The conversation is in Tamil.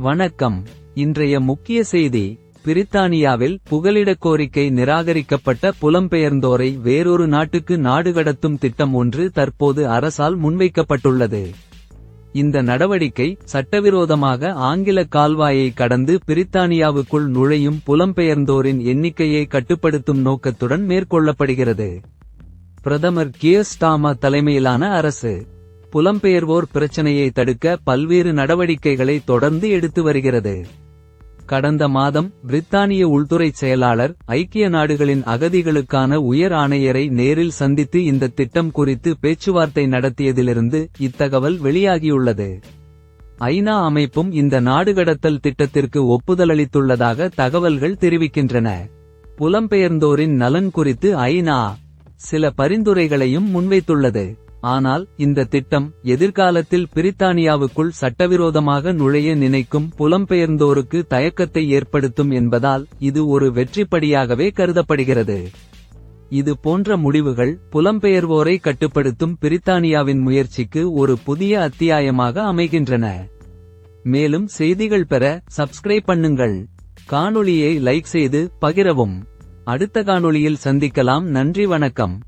வணக்கம். இன்றைய முக்கிய செய்தி பிரித்தானியாவில் புகலிடக் கோரிக்கை நிராகரிக்கப்பட்ட புலம்பெயர்ந்தோரை வேறொரு நாட்டுக்கு நாடு கடத்தும் திட்டம் ஒன்று தற்போது அரசால் முன்வைக்கப்பட்டுள்ளது. இந்த நடவடிக்கை சட்டவிரோதமாக ஆங்கில கால்வாயை கடந்து பிரித்தானியாவுக்குள் நுழையும் புலம்பெயர்ந்தோரின் எண்ணிக்கையை கட்டுப்படுத்தும் நோக்கத்துடன் மேற்கொள்ளப்படுகிறது. பிரதமர் கியர் ஸ்டாமா தலைமையிலான அரசு புலம்பெயர்வோர் பிரச்சனையை தடுக்க பல்வேறு நடவடிக்கைகளை தொடர்ந்து எடுத்து வருகிறது. கடந்த மாதம் பிரித்தானிய உள்துறை செயலாளர் ஐக்கிய நாடுகளின் அகதிகளுக்கான உயர் ஆணையரை நேரில் சந்தித்து இந்த திட்டம் குறித்து பேச்சுவார்த்தை நடத்தியதிலிருந்து இத்தகவல் வெளியாகியுள்ளது. ஐநா அமைப்பும் இந்த நாடுகடத்தல் திட்டத்திற்கு ஒப்புதலளித்துள்ளதாக தகவல்கள் தெரிவிக்கின்றன. புலம்பெயர்ந்தோரின் நலன் குறித்து ஐநா சில பரிந்துரைகளையும் முன்வைத்துள்ளது. ஆனால் இந்த திட்டம் எதிர்காலத்தில் பிரித்தானியாவுக்குள் சட்டவிரோதமாக நுழைய நினைக்கும் புலம்பெயர்ந்தோருக்கு தயக்கத்தை ஏற்படுத்தும் என்பதால் இது ஒரு வெற்றிப்படியாகவே கருதப்படுகிறது. இது போன்ற முடிவுகள் புலம்பெயர்வோரை கட்டுப்படுத்தும் பிரித்தானியாவின் முயற்சிக்கு ஒரு புதிய அத்தியாயமாக அமைகின்றன. மேலும் செய்திகள் பெற சப்ஸ்கிரைப் பண்ணுங்கள். காணொளியை லைக் செய்து பகிரவும். அடுத்த காணொளியில் சந்திக்கலாம். நன்றி வணக்கம்.